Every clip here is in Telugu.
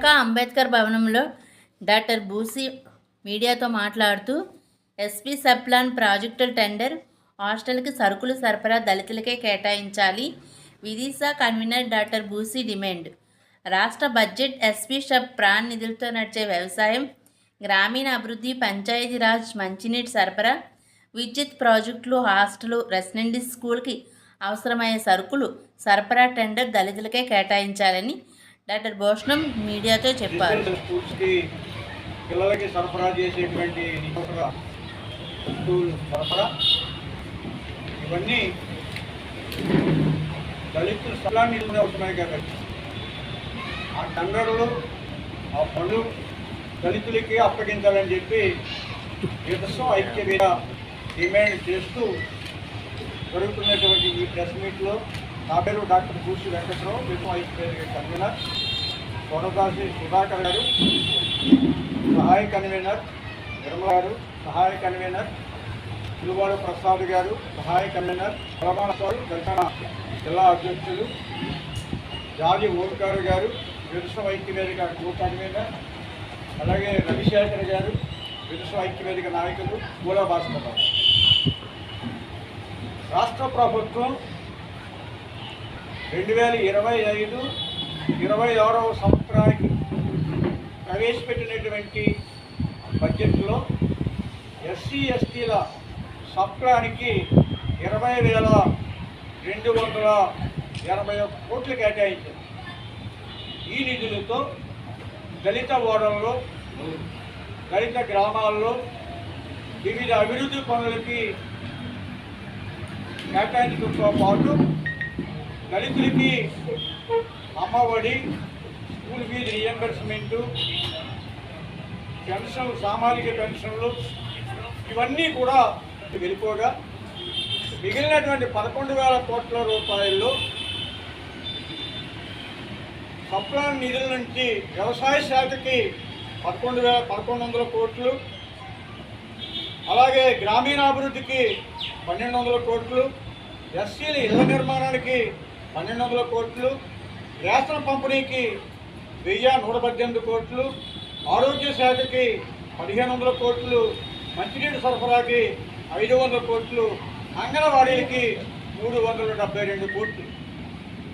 విశాఖ అంబేద్కర్ భవనంలో డాక్టర్ బూసి మీడియాతో మాట్లాడుతూ ఎస్పీ సబ్ప్లాన్ ప్రాజెక్టుల టెండర్ హాస్టల్కి సరుకులు సరఫరా దళితులకే కేటాయించాలి. Vidisha convener doctor Busi demand. రాష్ట్ర బడ్జెట్ ఎస్పీ సబ్ ప్రాణ్ నిధులతో నడిచే వ్యవసాయం గ్రామీణ అభివృద్ధి పంచాయతీరాజ్ మంచినీటి సరఫరా విద్యుత్ ప్రాజెక్టులు హాస్టలు రెసిడెంట్ స్కూల్కి అవసరమయ్యే సరుకులు సరఫరా టెండర్ దళితులకే కేటాయించాలని డాక్టర్ భూషణం మీడియాతో చెప్పారు. స్కూల్స్కి పిల్లలకి సరఫరా చేసేటువంటి స్కూల్ సరఫరా. ఇవన్నీ దళితులు స్థలాన్ని అవుతున్నాయి కాబట్టి ఆ టండర్లు ఆ పనులు దళితులకి అప్పగించాలని చెప్పి విదసం ఐక్యత డిమాండ్ చేస్తూ జరుగుతున్నటువంటి ఈ ప్రెస్ మీట్లో నా పేరు డాక్టర్ భూషి వెంకటరావు విశ్వం కన్వీనర్ సోనదాసి సుధాకర్ గారు సహాయ కన్వీనర్ నిర్మల గారు సహాయ కన్వీనర్ తిరువాడు ప్రసాద్ గారు సహాయ కన్వీనర్ ప్రమాణ సార్ దర్శన జిల్లా అధ్యక్షులు జాజి ఓంకార్ గారు విరుస ఐక్యవేదిక కో కన్వీనర్ అలాగే రవిశేఖర్ గారు విరుస ఐక్యవేదిక నాయకులు మూల భాస్కర్ రాష్ట్ర ప్రభుత్వం రెండు వేల ఇరవై ఐదు ఇరవై ఆరవ సంవత్సరానికి ప్రవేశపెట్టినటువంటి బడ్జెట్లో ఎస్సీ ఎస్టీల సంవత్సరానికి ఇరవై వేల రెండు వందల ఎనభై ఒక్క కోట్లు కేటాయించారు. ఈ నిధులతో దళిత ఓడల్లో దళిత గ్రామాల్లో వివిధ అభివృద్ధి పనులకి కేటాయించడంతో పాటు దళితులకి Ammavodi school fee reimbursement pension సామాజిక పెన్షన్లు ఇవన్నీ కూడా వెళ్ళిపోగా. మిగిలినటువంటి పదకొండు వేల కోట్ల రూపాయల్లో సప్లాన్ నిధుల నుంచి వ్యవసాయ శాఖకి పదకొండు వేల పదకొండు వందల కోట్లు అలాగే గ్రామీణాభివృద్ధికి పన్నెండు వందల కోట్లు ఎస్సీల ఇళ్ళ నిర్మాణానికి పన్నెండు వందల కోట్లు రేషన్ పంపిణీకి వెయ్యి నూట పద్దెనిమిది కోట్లు ఆరోగ్య శాఖకి పదిహేను వందల కోట్లు మంచినీటి సరఫరాకి ఐదు వందల కోట్లు అంగన్వాడీలకి మూడు వందల డెబ్బై రెండు కోట్లు.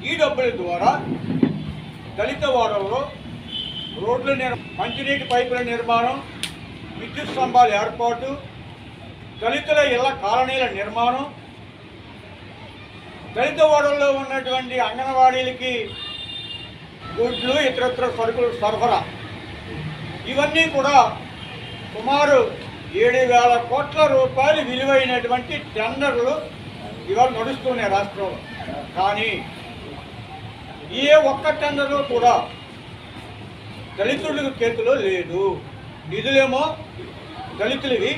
ఈ డబ్బుల ద్వారా దళిత వారంలో రోడ్ల నిర్ మంచినీటి పైపుల నిర్మాణం విద్యుత్ స్తంభాల ఏర్పాటు దళితుల ఇళ్ళ కాలనీల నిర్మాణం దళిత వాడల్లో ఉన్నటువంటి అంగన్వాడీలకి గుడ్లు ఇతరత్ర సరుకులు సరఫరా. ఇవన్నీ కూడా సుమారు ఏడు వేల కోట్ల రూపాయలు విలువైనటువంటి టెండర్లు ఇవాళ నడుస్తున్నాయి రాష్ట్రంలో. కానీ ఏ ఒక్క టెండర్లో కూడా దళితులకు చేతిలో లేదు. నిధులేమో దళితులవి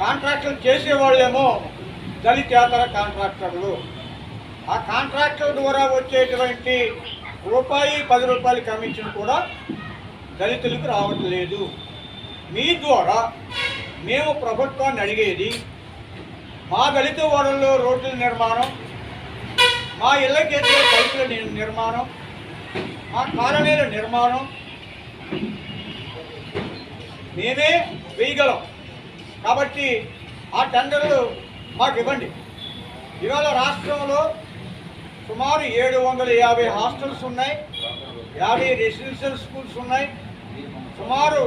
కాంట్రాక్టులు చేసేవాళ్ళేమో దళితేతర కాంట్రాక్టర్లు. ఆ కాంట్రాక్టర్ ద్వారా వచ్చేటువంటి రూపాయి పది రూపాయల కమిషన్ కూడా దళితులకు రావట్లేదు. మీ ద్వారా మేము ప్రభుత్వాన్ని అడిగేది మా దళిత వాడల్లో రోడ్ల నిర్మాణం మా ఇళ్ళకేసే పైపుల నిర్మాణం మా కాలనీల నిర్మాణం మేమే వేయగలం. కాబట్టి ఆ టెండర్లు మాకు ఇవ్వండి. ఇవాళ రాష్ట్రంలో సుమారు ఏడు వందల యాభై హాస్టల్స్ ఉన్నాయి. యాభై రెసిడెన్షియల్ స్కూల్స్ ఉన్నాయి. సుమారు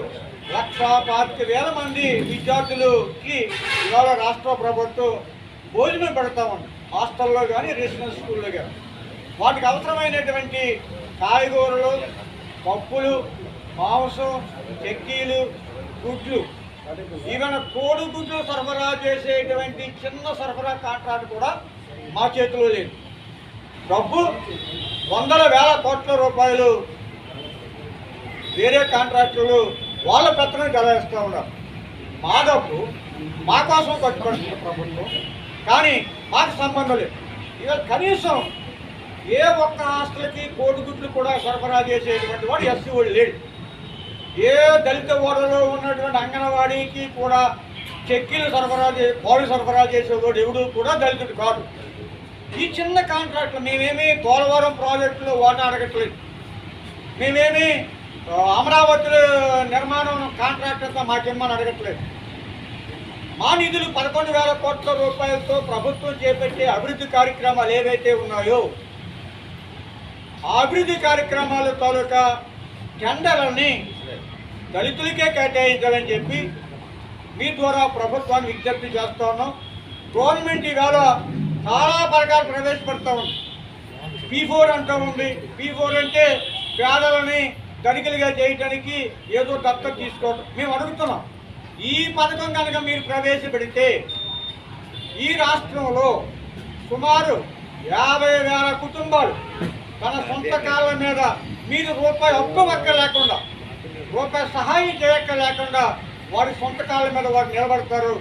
లక్ష పాతిక వేల మంది విద్యార్థులకి ఇవాళ రాష్ట్ర ప్రభుత్వం భోజనం పెడతా ఉంది. హాస్టల్లో కానీ రెసిడెన్స్ స్కూల్లో కానీ వాటికి అవసరమైనటువంటి కాయగూరలు పప్పులు మాంసం చెక్కీలు గుడ్లు. ఈవెన్ కోడిగుడ్లు సరఫరా చేసేటువంటి చిన్న సరఫరా కాంట్రాక్ట్ కూడా మా చేతిలో లేదు. డబ్బు వందల వేల కోట్ల రూపాయలు వేరే కాంట్రాక్టులు వాళ్ళ పెత్తనం గెలవేస్తూ ఉన్నారు. మా డబ్బు మా కోసం కట్టుబడుతుంది ప్రభుత్వం. కానీ మాకు సంబంధం లేదు. ఇవాళ కనీసం ఏ ఒక్క ఆస్తులకి కోడిగుడ్లు కూడా సరఫరా చేసేటువంటి వాడు ఎస్సీ వాడు లేడు. ఏ దళిత ఓడలో ఉన్నటువంటి అంగన్వాడీకి కూడా చెక్కీలు సరఫరా చే పాలు సరఫరా చేసేవాడు ఎవడు కూడా దళితుడు కాదు. ఈ చిన్న కాంట్రాక్ట్లు మేమేమి పోలవరం ప్రాజెక్టులో ఓట అడగట్లేదు. మేమేమి అమరావతి నిర్మాణం కాంట్రాక్టర్తో మాకేమని అడగట్లేదు. మా నిధులు పదకొండు వేల కోట్ల రూపాయలతో ప్రభుత్వం చేపట్టే అభివృద్ధి కార్యక్రమాలు ఏవైతే ఉన్నాయో ఆ అభివృద్ధి కార్యక్రమాల తాలూకా టెండర్లని దళితులకే కేటాయించాలని చెప్పి మీ ద్వారా ప్రభుత్వాన్ని విజ్ఞప్తి చేస్తా ఉన్నాం. గవర్నమెంట్ ఈవేళ చాలా పథకాలు ప్రవేశపెడతా ఉంది. పీ ఫోర్ అంటూ ఉంది. పీ ఫోర్ అంటే పేదలని ధనికులుగా చేయటానికి ఏదో దత్తత తీసుకోవడం మేము అడుగుతున్నాం. ఈ పథకం కనుక మీరు ప్రవేశపెడితే ఈ రాష్ట్రంలో సుమారు యాభై వేల కుటుంబాలు తన సొంత కాళ్ళ మీద మీరు రూపాయి అప్పు ఒక్క లేకుండా రూపాయి సహాయం చేయక్క లేకుండా వారి సొంత కాళ్ళ మీద వారు నిలబడతారు.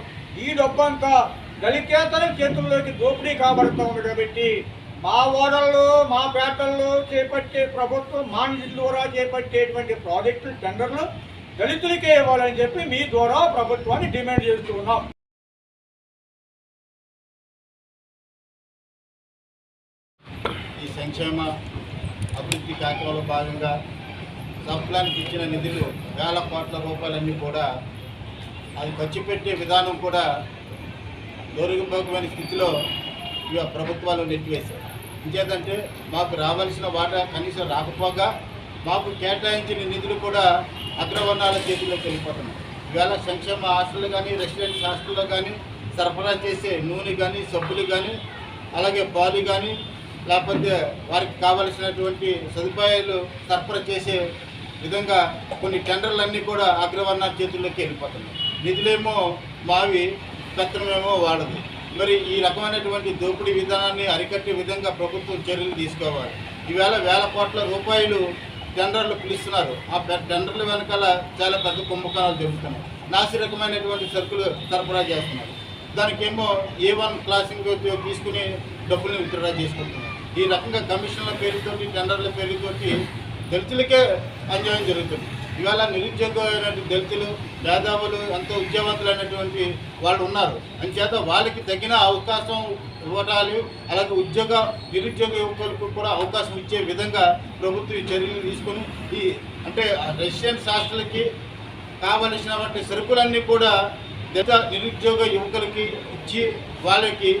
ఈ డబ్బంతా దళితేతర చేతుల్లోకి దోపిడీ కాబడుతూ ఉంది కాబట్టి మా ఓడల్లో మా పేటల్లో చేపట్టే ప్రభుత్వం మా నిధుల ద్వారా చేపట్టేటువంటి ప్రాజెక్టులు టెండర్లు దళితులకే ఇవ్వాలని చెప్పి మీ ద్వారా ప్రభుత్వాన్ని డిమాండ్ చేస్తూ ఉన్నాం. ఈ సంక్షేమ అభివృద్ధి కార్యక్రమంలో భాగంగా సబ్ప్లాన్కి ఇచ్చిన నిధులు వేల కోట్ల రూపాయలన్నీ కూడా అది ఖర్చు పెట్టే విధానం కూడా దౌర్భాగ్యమైన స్థితిలో ఇక ప్రభుత్వాలు నెట్టివేశాయి. ఇంకేదంటే మాకు రావాల్సిన వాటా కనీసం రాకపోగా మాకు కేటాయించిన నిధులు కూడా అగ్రవర్ణాల చేతిలోకి వెళ్ళిపోతున్నాయి ఇవాళ సంక్షేమ హాస్టల్ కానీ రెసిడెంట్స్ హాస్టల్లో కానీ సరఫరా చేసే నూనె కానీ సబ్బులు కానీ అలాగే పాలు కానీ లేకపోతే వారికి కావలసినటువంటి సదుపాయాలు సరఫరా చేసే విధంగా కొన్ని టెండర్లన్నీ కూడా అగ్రవర్ణాల చేతుల్లోకి వెళ్ళిపోతున్నాయి నిధులేమో మావి పెత్తనమేమో వాడదు. మరి ఈ రకమైనటువంటి దోపిడీ విధానాన్ని అరికట్టే విధంగా ప్రభుత్వం చర్యలు తీసుకోవాలి. ఈవేళ వేల కోట్ల రూపాయలు టెండర్లు పిలుస్తున్నారు. ఆ పె- టెండర్ల వెనకాల చాలా పెద్ద కుంభకోణాలు జరుగుతున్నాయి. నాసి రకమైనటువంటి సరుకులు సరఫరా చేస్తున్నారు. దానికేమో ఏ వన్ క్లాసింగ్ తీసుకుని డబ్బుల్ని విత్డ్రా చేసుకుంటున్నారు. ఈ రకంగా కమిషన్ల పేరుతోటి టెండర్ల పేరుతోటి దళితులకే అన్యాయం జరుగుతుంది. ఇవాళ నిరుద్యోగమైనటువంటి దళితులు మేధావులు ఎంతో అనేటువంటి వాళ్ళు ఉన్నారు. అంచేత వాళ్ళకి తగిన అవకాశం ఇవ్వటాలు అలాగే ఉద్యోగ నిరుద్యోగ యువకులకు కూడా అవకాశం ఇచ్చే విధంగా ప్రభుత్వం చర్యలు తీసుకుని ఈ అంటే రెసిడెంట్ హాస్టల్కి కావలసినటువంటి సరుకులన్నీ కూడా దళిత నిరుద్యోగ యువకులకి ఇచ్చి వాళ్ళకి